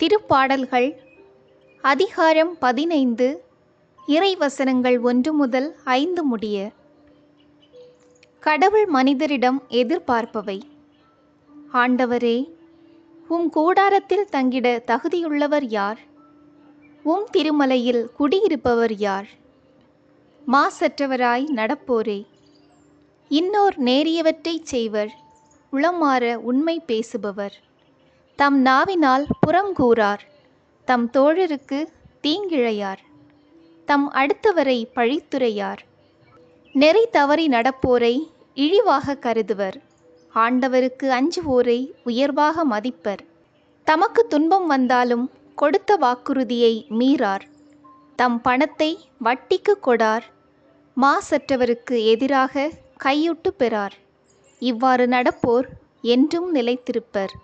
திருப்பாடல்கள் அதிகாரம் பதினைந்து இறைவசனங்கள் ஒன்று முதல் ஐந்து முடிய. கடவுள் மனிதரிடம் எதிர்பார்ப்பவை. ஆண்டவரே உம் கூடாரத்தில் தங்கிட தகுதியுள்ளவர் யார்? உம் திருமலையில் குடியிருப்பவர் யார்? மாசற்றவராய் நடப்போரே. இன்னோர் நேரியவற்றைச் செய்வர் உளமாற உண்மை பேசுபவர். தம் நாவினால் புறங்கூறார். தம் தோழருக்கு தீங்கிழையார். தம் அடுத்தவரை பழித்துரையார். நெறி தவறி நடப்போரை இழிவாக கருதுவர். ஆண்டவருக்கு அஞ்சுவோரை உயர்வாக மதிப்பர். தமக்கு துன்பம் வந்தாலும் கொடுத்த வாக்குறுதியை மீறார். தம் பணத்தை வட்டிக்கு கொடார். மாசற்றவருக்கு எதிராக கையுட்டு பெறார். இவ்வாறு நடப்போர் என்றும் நிலைத்திருப்பர்.